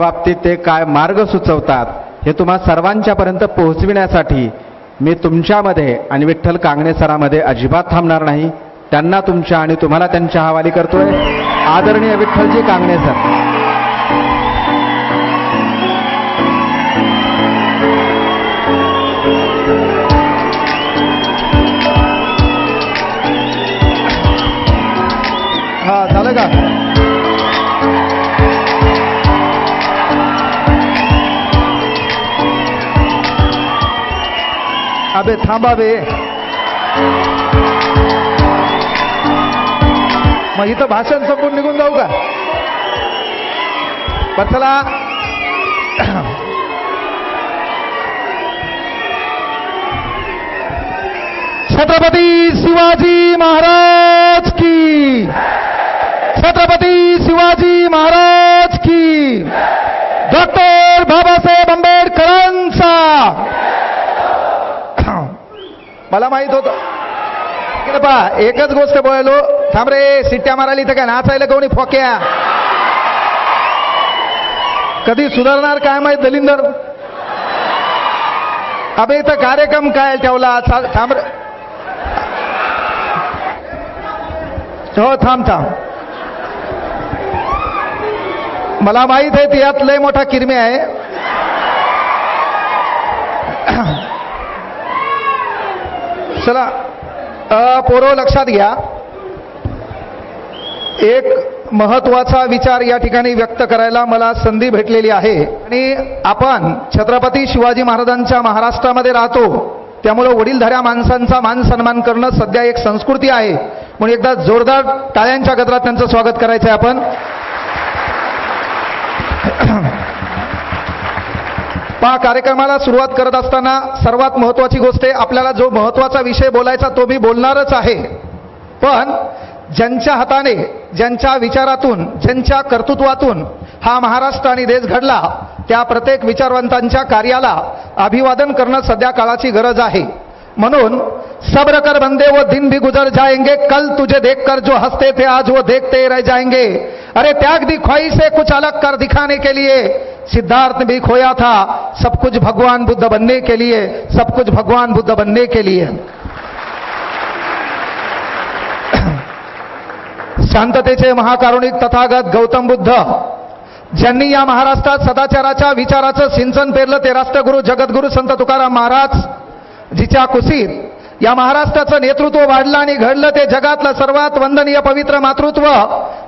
बाबतीत ते काय मार्ग सुचवतात हे तुम्हा सर्वांच्या पर्यंत पोहोचविण्यासाठी मी तुमच्यामध्ये आणि विठ्ठल कांगणे सरामध्ये अजिबात थांबणार नाही. त्यांना तुमच्या आणि तुम्हाला त्यांच्या हवाली करतोय. आदरणीय विठ्ठलजी कांगणे सर. अबे थांबा बे मग इथं भाषण संपून निघून जाऊ का पण छत्रपती शिवाजी महाराज की छत्रपती शिवाजी महाराज की डॉक्टर बाबासाहेब आंबेडकरांचा मला माहीत होत. इकडे पहा एकच गोष्ट बोललो. थांब रे सिट्ट्या मारायला इथं काय नाचायला कोणी फोक्या? कधी सुधारणार काय माहीत दलिंदर? अबे इथं कार्यक्रम काय ठेवला? चा- थांब हो थांब थांब. मला माहीत आहे ते यात लय मोठा किरमी आहे. चला अ, पोरो लक्षात घ्या. एक महत्त्वाचा विचार या ठिकाणी व्यक्त करायला मला संधी भेटलेली आहे. आणि आपण छत्रपती शिवाजी महाराजांच्या महाराष्ट्रामध्ये राहतो. त्यामुळं वडीलधाऱ्या माणसांचा मान सन्मान करणं सध्या एक संस्कृती आहे. म्हणून एकदा जोरदार टाळ्यांच्या गजरात त्यांचं स्वागत करायचं आहे आपण. पहा कार्यक्रमाला सुरुवात करत असताना सर्वात महत्वाची गोष्ट आहे आपल्याला जो महत्त्वाचा विषय बोलायचा तो मी बोलणारच आहे. पण ज्यांच्या हाताने ज्यांच्या विचारातून ज्यांच्या कर्तृत्वातून हा महाराष्ट्र आणि देश घडला त्या प्रत्येक विचारवंतांच्या कार्याला अभिवादन करणं सध्या काळाची गरज आहे. म्हणून सब्र कर बंदे वो दिन भी गुजर जाएंगे कल तुझे देखकर जो हंसते थे आज वो देखते रह जाएंगे. अरे त्याग दी ख्वाहिशे कुछ अलग कर दिखाने के लिए. सिद्धार्थ भी खोया था सब कुछ भगवान बुद्ध बनने के लिए सब कुछ भगवान बुद्ध बनने के लिए। शांततेचे महाकारुणिक तथागत गौतम बुद्ध। ज्यांनी या महाराष्ट्रात सदाचाराच्या विचाराचं सिंचन पेरलं ते राष्ट्रगुरु जगद्गुरु संत तुकाराम महाराज जिच्या कुशीत या महाराष्ट्राचं नेतृत्व वाढलं आणि घडलं ते जगातलं सर्वात वंदनीय पवित्र मातृत्व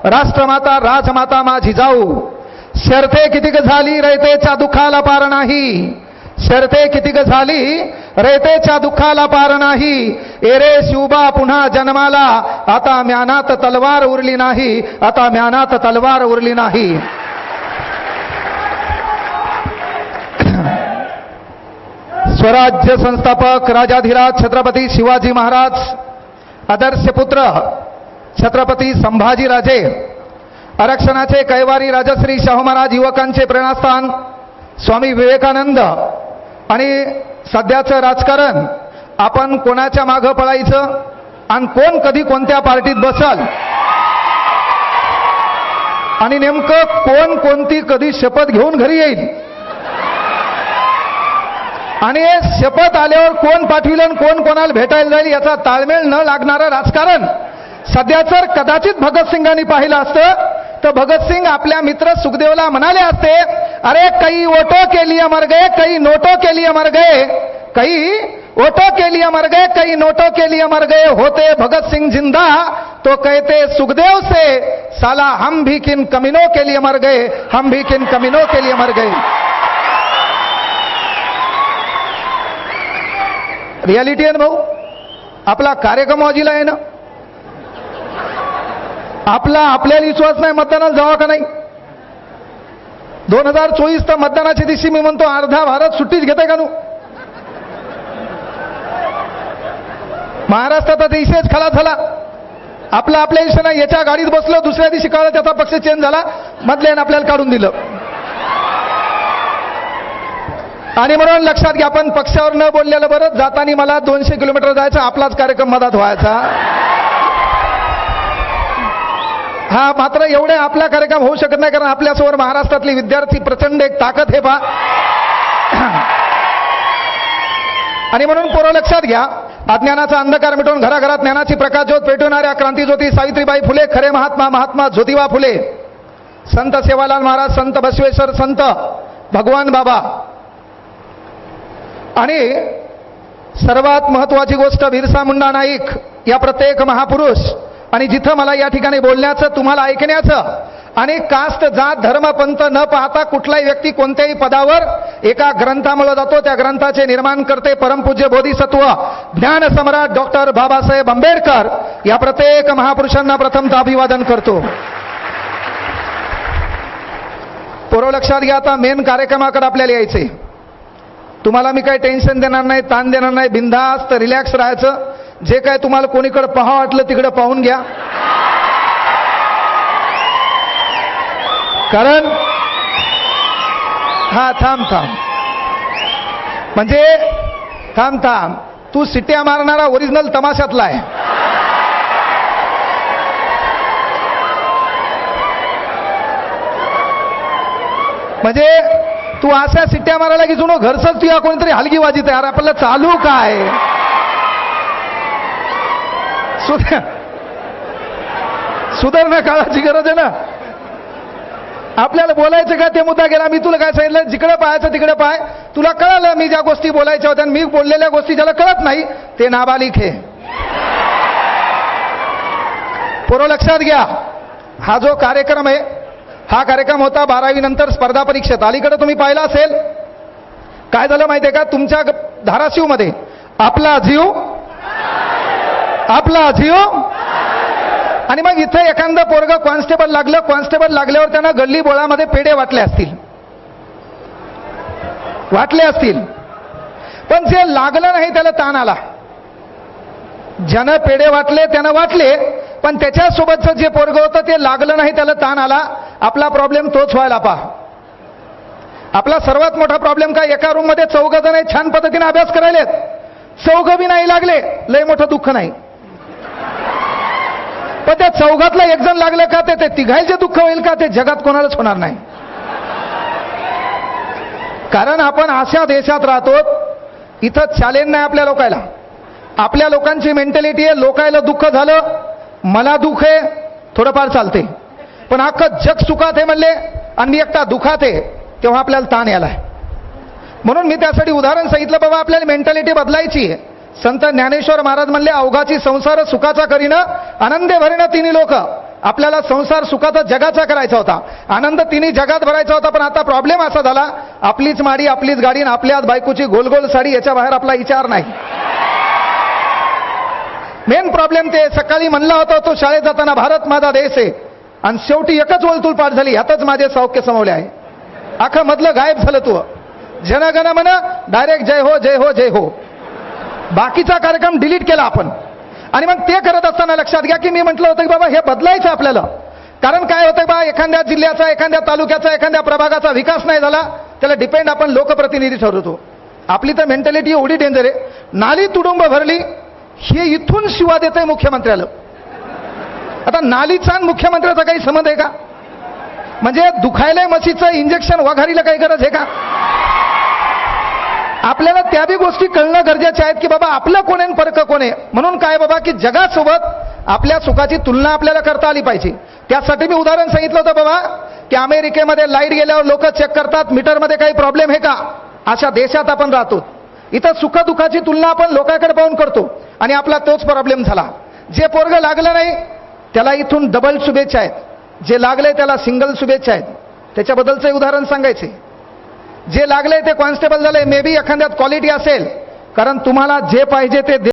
राष्ट्रमाता राजमाता मा जिजाऊ शर्थे कितीक झाली? रयतेच्या दुःखाला पार नाही. शर्थे कितीक झाली? रयतेच्या दुःखाला पार नाही. एरे शिवबा पुन्हा जन्माला. आता म्यानात तलवार उरली नाही. आता म्यानात तलवार उरली नाही. स्वराज्य संस्थापक राजाधिराज छत्रपती शिवाजी महाराज आदर्श पुत्र छत्रपती संभाजीराजे आरक्षणाचे कैवारी राजश्री शाहू महाराज युवकांचे प्रेरणास्थान स्वामी विवेकानंद आणि सध्याचं राजकारण. आपण कोणाच्या मागं पळायचं आणि कोण कधी कोणत्या पार्टीत बसल? आणि नेमकं कोण कोणती कधी शपथ घेऊन घरी येईल? आणि शपथ आल्यावर कोण पाठविलं आणि कोण कोणाला भेटायला जाईल याचा ताळमेळ न लागणारं राजकारण. सध्या जर कदाचित भगतसिंगांनी पाहिलं असतं तर भगतसिंग आपल्या मित्र सुखदेवला म्हणाले असते, अरे काही ओटो के लिए मर गए काही नोटो के लिए मर गए काही ओटो के लिए मर गए, कई नोटों के लिए मर गए, होते भगत सिंह ज़िंदा तो कहते सुखदेव से, साला, हम भी किन कमीनों के लिए मर गए, हम भी किन कमीनों के लिए मर गए। रियालिटी आहे ना भाऊ? आपला कार्यक्रम वाजीला आहे ना? आपला आपल्याला विश्वास नाही मतदानाला जावा का नाही? दोन हजार चोवीस तर मतदानाच्या दिवशी मी म्हणतो अर्धा भारत सुट्टीच घेते का नू? महाराष्ट्रात आता इशेच खला झाला. आपला आपल्या दिवशी नाही याच्या गाडीत बसलो दुसऱ्या दिवशी कळलं त्याचा पक्ष चेंज झाला मधल्याने आपल्याला काढून दिलं. आणि म्हणून लक्षात घ्या आपण पक्षावर न बोललेलं बरं जाताना मला दोनशे किलोमीटर जायचं आपलाच कार्यक्रम मधात व्हायचा. हा मात्र एवढे आपला कार्यक्रम होऊ शकत नाही कारण आपल्यासमोर महाराष्ट्रातली विद्यार्थी प्रचंड एक ताकद हे पा आणि म्हणून पोरं लक्षात घ्या अज्ञानाचा अंधकार मिटवून घराघरात ज्ञानाची प्रकाशज्योत पेटवणाऱ्या क्रांतीज्योती सावित्रीबाई फुले खरे महात्मा महात्मा ज्योतिबा फुले. संत सेवालाल महाराज संत बसवेश्वर संत भगवान बाबा. आणि सर्वात महत्वाची गोष्ट बिरसा मुंडा नाईक या प्रत्येक महापुरुष आणि जिथं मला या ठिकाणी बोलण्याचं तुम्हाला ऐकण्याचं आणि कास्ट जात धर्म पंथ न पाहता कुठलाही व्यक्ती कोणत्याही पदावर एका ग्रंथामुळे जातो त्या ग्रंथाचे निर्माण करते परमपूज्य बोधिसत्व ज्ञान सम्राट डॉक्टर बाबासाहेब आंबेडकर. या प्रत्येक महापुरुषांना प्रथमतः अभिवादन करतो. पोरं लक्षात घ्या आता मेन कार्यक्रमाकडे आपल्याला यायचे तुम्हाला मी काही टेन्शन देणार नाही ताण देणार नाही बिंदास्त रिलॅक्स राहायचं. जे काय तुम्हाला कोणीकडे पाहा वाटलं तिकडे पाहून घ्या. कारण हा थांब थांब. म्हणजे थांब थांब. तू सिट्या मारणारा ओरिजिनल तमाशातला आहे. म्हणजे तू अशा सिट्ट्या मारायला की जुनो घरसच तुया कोणीतरी हलगी वाजित आहे. अरे आपल्याला चालू काय? सुधार सुधारणा काळाची गरज आहे ना? आपल्याला बोलायचं का ते मुद्दा गेला? मी तुला काय सांगितलं? जिकडे पाहायचं तिकडे पाय. तुला कळालं मी ज्या गोष्टी बोलायच्या होत्या आणि मी बोललेल्या गोष्टी ज्याला कळत नाही ते नाबालिक हे. पोरं लक्षात घ्या हा जो कार्यक्रम आहे हा कार्यक्रम होता बारावी नंतर स्पर्धा परीक्षेत. अलीकडे तुम्ही पाहिला असेल. काय झालं माहिती आहे का? तुमच्या धाराशिवमध्ये आपला जीव आपला जीव आणि मग इथं एखादं पोरग कॉन्स्टेबल लागलं कॉन्स्टेबल लागल्यावर त्यांना गल्ली बोळामध्ये पेढे वाटले असतील. वाटले असतील. पण जे लागलं नाही त्याला ताण आला. ज्यानं पेढे वाटले त्यानं वाटले पण त्याच्यासोबतचं जे पोरग होतं ते लागलं नाही त्याला ताण आला. आपला प्रॉब्लेम तोच व्हायला पहा. आपला सर्वात मोठा प्रॉब्लेम काय? एका रूममध्ये चौघ जण छान पद्धतीने अभ्यास करायलेत. चौघ बी नाही लागले. लय मोठं दुःख नाही. पण त्या चौघातला एक जण लागलं का ते ते तिघायचे दुःख होईल का ते जगात कोणालाच होणार नाही. कारण आपण अशा देशात राहतो इथं चॅलेंज नाही आपल्या लोकायला. आपल्या लोकांची मेंटॅलिटी आहे लोकायला दुःख झालं मला दुःख आहे थोडंफार चालते. पण अख्खं जग सुखात आहे म्हणले आणि मी एकटा दुखात आहे तेव्हा आपल्याला ताण यायला म्हणून मी त्यासाठी उदाहरण सांगितलं बाबा आपल्याला मेंटॅलिटी बदलायची आहे. संत ज्ञानेश्वर महाराज म्हणले अवघाची संसार सुखाचा करीनं आनंदे भरीनं तिन्ही लोक. आपल्याला संसार सुखाचा जगाचा करायचा होता. आनंद तिन्ही जगात भरायचा होता पण आता प्रॉब्लेम असा झाला आपलीच माडी आपलीच गाडी आणि आपल्याच बायकोची गोलगोल साडी याच्या बाहेर आपला विचार नाही. मेन प्रॉब्लेम ते सकाळी म्हणला होता तो शाळेत जाताना भारत माझा देश आहे. आणि शेवटी एकच वलतूल पाठ झाली ह्यातच माझे सौख्य समवले आहे. अख्खं मधलं गायब झालं तू. जनगण म्हण डायरेक्ट जय हो जय हो जय हो. बाकीचा कार्यक्रम डिलीट केला आपण. आणि मग ते करत असताना लक्षात घ्या की मी म्हटलं होतं की बाबा हे बदलायचं आपल्याला. कारण काय होतं बा एखाद्या जिल्ह्याचा एखाद्या तालुक्याचा एखाद्या प्रभागाचा विकास नाही झाला त्याला डिपेंड आपण लोकप्रतिनिधी ठरवतो. आपली तर मेंटॅलिटी एवढी डेंजर आहे. नाली तुडुंब भरली हे इथून शिवा देत आहे मुख्यमंत्र्याला. आता नालीचा आणि मुख्यमंत्र्याचा काही संबंध आहे का? म्हणजे दुखायला मशीचं इंजेक्शन वघारीला काही गरज आहे का? आपल्याला त्या बी गोष्टी कळणं गरजेचं आहेत की बाबा आपलं कोण आहे आणि कोण आहे? म्हणून काय बाबा की जगासोबत आपल्या सुखाची तुलना आपल्याला करता आली पाहिजे. त्यासाठी मी उदाहरण सांगितलं होतं बाबा की अमेरिकेमध्ये लाइट गेल्यावर लोक चेक करतात मीटरमध्ये काही प्रॉब्लेम आहे का? अशा देशात आपण राहतो. इथं सुखदुःखाची तुलना आपण लोकांकडे पाहून करतो आणि आपला तोच प्रॉब्लेम झाला. जे पोरग लागलं नाही त्याला इथून डबल शुभेच्छा आहेत. जे लागले त्याला सिंगल शुभेच्छा आहेत. त्याच्याबद्दलचं उदाहरण सांगायचे जे लागले ते कॉन्स्टेबल झाले मे बी एखाद्यात क्वालिटी असेल. कारण तुम्हाला जे पाहिजे ते दे-